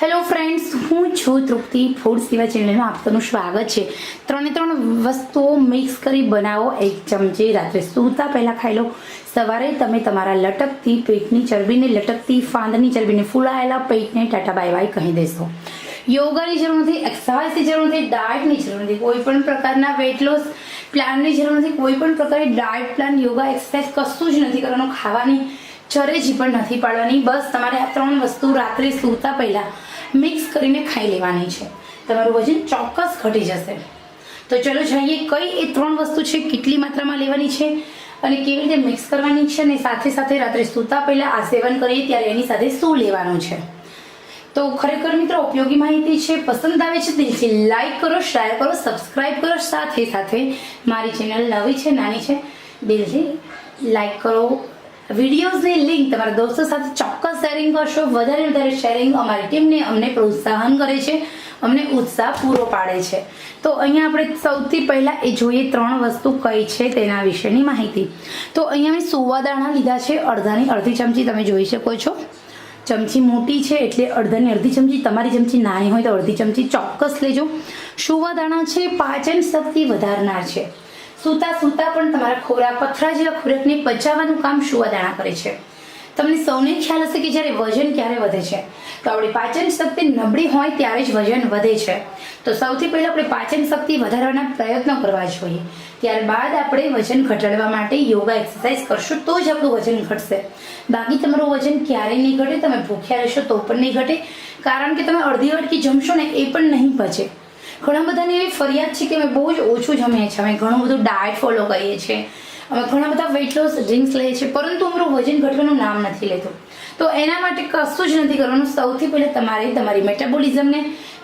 Hello friends હું છું તૃપ્તિ food સેવા ચેનલમાં આપતાનું સ્વાગત છે. ત્રણે ત્રણ વસ્તુઓ મિક્સ કરી બનાવો. એક ચમચી રાત્રે સૂતા પહેલાં ખાઈ લો. સવારે તમે તમારા લટકતી પેટની ચરબીને લટકતી ફાંદની ચરબીને ફૂલાયેલા પેટને ટાટા બાય બાય કહી દેશો. યોગાની જરૂર નથી એક્સરસાઇઝની જરૂર નથી ડાયટની જરૂર નથી કોઈ પણ પ્રકારના વેટ લોસ પ્લાનની જરૂર નથી કોઈ પણ પ્રકારની ડાયટ પ્લાન યોગા એક્સરસાઇઝ કશું જ નથી કરવાનું, ખાવાની ચરેજી પણ નથી પાડવાની. બસ તમારે આ ત્રણ વસ્તુ રાત્રે સૂતા પહેલાં મિક્સ કરીને ખાઈ લેવાની છે. તમારું વજન ચોક્કસ ઘટી જશે. તો ચલો જોઈએ કઈ એ ત્રણ વસ્તુ છે, કેટલી માત્રામાં લેવાની છે અને કેવી રીતે મિક્સ કરવાની છે અને સાથે સાથે રાત્રે સૂતા પહેલાં આ સેવન કરીએ ત્યારે એની સાથે શું લેવાનું છે. તો ખરેખર મિત્રો ઉપયોગી માહિતી છે, પસંદ આવે છે દિલથી લાઈક કરો શેર કરો સબસ્ક્રાઈબ કરો, સાથે સાથે મારી ચેનલ નવી છે, નાની છે, દિલથી લાઈક કરો. વિડીયોઝની લિંક તમારા દોસ્તો સાથે ચોક્કસ શેરિંગ કરશો. વધારે વધારે શેરિંગ અમારી ટીમને અમને પ્રોત્સાહન કરે છે, અમને ઉત્સાહ પૂરો પાડે છે. તો અહીંયા આપણે સૌથી પહેલાં એ જોઈએ ત્રણ વસ્તુ કઈ છે તેના વિશેની માહિતી. તો અહીંયા મેં સુવાદાણા લીધા છે, અડધાની અડધી ચમચી તમે જોઈ શકો છો. ચમચી મોટી છે એટલે અડધાની અડધી ચમચી, તમારી ચમચી નાની હોય તો અડધી ચમચી ચોક્કસ લેજો. સુવાદાણા છે પાચન શક્તિ વધારનાર છે. સૂતા સૂતા પણ તમારા ખોરાક પથરા જેવા ખોરાકને પચાવવાનું કામ સુવાદાણા કરે છે. તમને સૌને ખ્યાલ હશે કે જ્યારે વજન ક્યારે વધે છે? તો આપણી પાચન શક્તિ નબળી હોય ત્યારે જ વજન વધે છે. તો સૌથી પહેલાં આપણે પાચન શક્તિ વધારવાના પ્રયત્નો કરવા જોઈએ. ત્યારબાદ આપણે વજન ઘટાડવા માટે યોગા એક્સરસાઇઝ કરશું તો જ આપણું વજન ઘટશે. બાકી તમારું વજન ક્યારેય નહીં ઘટે, તમે ભૂખ્યા રહેશો તો પણ નહીં ઘટે. કારણ કે તમે અડધી અડકી જમશો ને એ પણ નહીં પચે ઘણા બધાની એવી ફરિયાદ છે કે અમે બહુ જ ઓછું જમીએ છીએ. અમે ઘણું બધું ડાયટ ફોલો કરીએ છીએ. અમે ઘણા બધા વેઇટ લોસ ડ્રિંક્સ લઈએ છીએ, પરંતુ અમારું વજન ઘટવાનું નામ નથી લેતું. તો એના માટે કશું જ નથી કરવાનું. સૌથી પહેલાં તમારે તમારી મેટાબોલિઝમને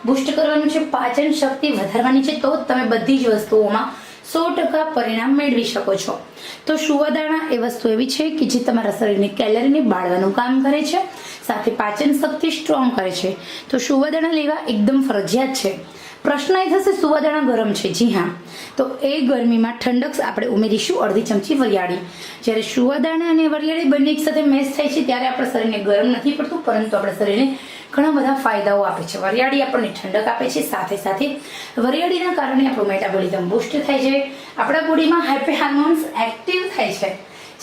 બુસ્ટ કરવાનું છે, પાચન શક્તિ વધારવાની છે, તો તમે બધી જ વસ્તુઓમાં સો ટકા પરિણામ મેળવી શકો છો. તો સુવાદાણા એ વસ્તુ એવી છે કે જે તમારા શરીરની કેલરીને બાળવાનું કામ કરે છે, સાથે પાચન શક્તિ સ્ટ્રોંગ કરે છે. તો સુવાદાણા લેવા એકદમ ફરજિયાત છે. પ્રશ્ન એ થશે, સુવાદાણા ગરમ છે. જી હા. તો એ ગરમીમાં ઠંડક આપણે ઉમેરીશું અડધી ચમચી વરિયાળી. જ્યારે સુવાદાણા અને વરિયાળી બંને એક સાથે મેશ થાય છે, ત્યારે આપણા શરીરને ગરમ નથી પડતું, પરંતુ આપણા શરીરને ઘણા બધા ફાયદાઓ આપે છે. વરિયાળી આપણને ઠંડક આપે છે. સાથે સાથે વરિયાળીના કારણે આપણું મેટાબોલિઝમ બુસ્ટ થાય છે. આપણા બોડીમાં હેપી હાર્મોન્સ એક્ટિવ થાય છે.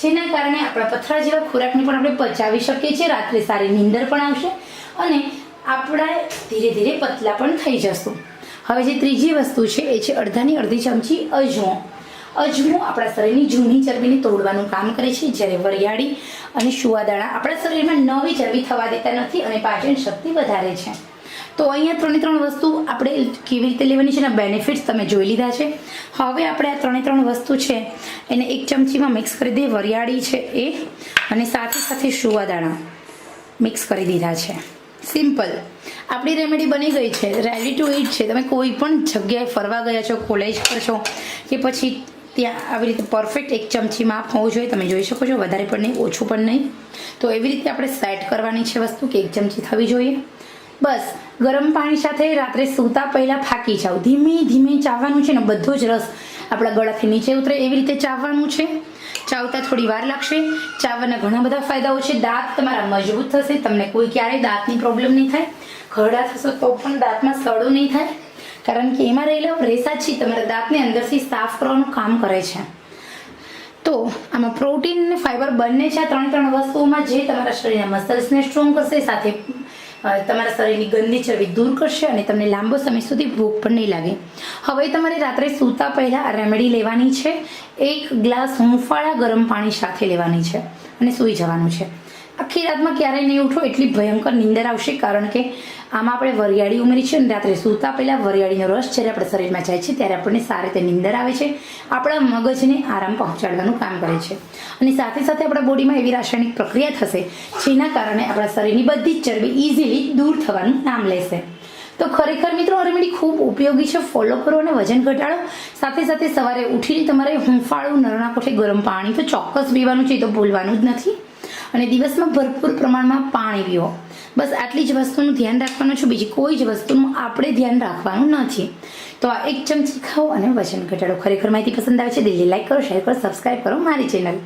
જેના કારણે આપણા પથરા જેવા ખોરાકને પણ આપણે પચાવી શકીએ છીએ. રાત્રે સારી નીંદર પણ આવશે અને આપણા ધીરે ધીરે પતલા પણ થઈ જશું. હવે જે ત્રીજી વસ્તુ છે, એ છે અડધાની અડધી ચમચી અજમો. અજમો આપણા શરીરની જૂની ચરબીને તોડવાનું કામ કરે છે, જ્યારે વરિયાળી અને સુવાદાણા આપણા શરીરમાં નવી ચરબી થવા દેતા નથી અને પાચન શક્તિ વધારે છે. તો અહીંયા ત્રણે ત્રણ વસ્તુ આપણે કેવી રીતે લેવાની છે, એના બેનિફિટ્સ તમે જોઈ લીધા છે. હવે આપણે આ ત્રણે ત્રણ વસ્તુ છે, એને એક ચમચીમાં મિક્સ કરી દઈએ. વરિયાળી છે એ અને સાથે સાથે સુવાદાણા મિક્સ કરી દીધા છે. સિમ્પલ આપણી રેમેડી બની ગઈ છે. રેડી ટુ ઇટ છે. તમે કોઈ પણ જગ્યાએ ફરવા ગયા છો કોલેજ પર છો, કે પછી ત્યાં આવી રીતે પરફેક્ટ એક ચમચી માપ હોવું જોઈએ, તમે જોઈ શકો છો, વધારે પણ નહીં, ઓછું પણ નહીં. તો એવી રીતે આપણે સેટ કરવાની છે વસ્તુ કે એક ચમચી થવી જોઈએ. બસ, ગરમ પાણી સાથે રાત્રે સૂતા પહેલાં ફાંકી જાઓ. ધીમે ધીમે ચાવવાનું છે ને, બધો જ રસ આપણા ગળાથી નીચે ઉતરે એવી રીતે ચાવવાનું છે. ચાવતા થોડી વાર લાગશે. ચાવવાના ઘણા બધા ફાયદાઓ છે. દાંત તમારા મજબૂત થશે. તમને કોઈ ક્યારેય દાંતની પ્રોબ્લેમ નહીં થાય. ખરડા થશો તો પણ દાંતમાં સડો નહીં થાય. કારણ કે એમાં રહેલા રેસા છે તમારા દાંતને અંદરથી સાફ કરવાનું કામ કરે છે. તો આમાં પ્રોટીન અને ફાઈબર બંને છે આ ત્રણ ત્રણ વસ્તુઓમાં જે તમારા શરીરના મસલ્સને સ્ટ્રોંગ કરશે, સાથે તમારા શરીરની ગંદી ચરબી દૂર કરશે અને તમને લાંબો સમય સુધી ભૂખ પણ નહીં લાગે. હવે તમારે રાત્રે સૂતા પહેલાં આ રેમેડી લેવાની છે. એક ગ્લાસ હુંફાળા ગરમ પાણી સાથે લેવાની છે અને સૂઈ જવાનું છે. આખી રાતમાં ક્યારેય નહીં ઉઠો, એટલી ભયંકર નીંદર આવશે, કારણ કે આમાં આપણે વરિયાળી ઉમેરી છે અને રાત્રે સૂતા પહેલાં વરિયાળીનો રસ જ્યારે આપણા શરીરમાં જાય છે, ત્યારે આપણને સારી રીતે નીંદર આવે છે, આપણા મગજને આરામ પહોંચાડવાનું કામ કરે છે. અને સાથે સાથે આપણા બોડીમાં એવી રાસાયણિક પ્રક્રિયા થશે, જેના કારણે આપણા શરીરની બધી જ ચરબી ઇઝીલી દૂર થવાનું નામ લેશે. તો ખરેખર મિત્રો, આ રેમેડી ખૂબ ઉપયોગી છે. ફોલો કરો અને વજન ઘટાડો. સાથે સાથે સવારે ઉઠીને તમારે હુંફાળું નરણા કોઠે ગરમ પાણી તો ચોક્કસ પીવાનું છે તો ભૂલવાનું જ નથી. અને દિવસમાં ભરપૂર પ્રમાણમાં પાણી પીવો. બસ આટલી જ વસ્તુનું ધ્યાન રાખવાનું છે. બીજી કોઈ જ વસ્તુનું આપણે ધ્યાન રાખવાનું નથી. તો આ એક ચમચી ખાઓ અને વજન ઘટાડો. ખરેખર માહિતી પસંદ આવે છે, દિલ્હી લાઈક કરો શેર કરો સબસ્ક્રાઈબ કરો મારી ચેનલ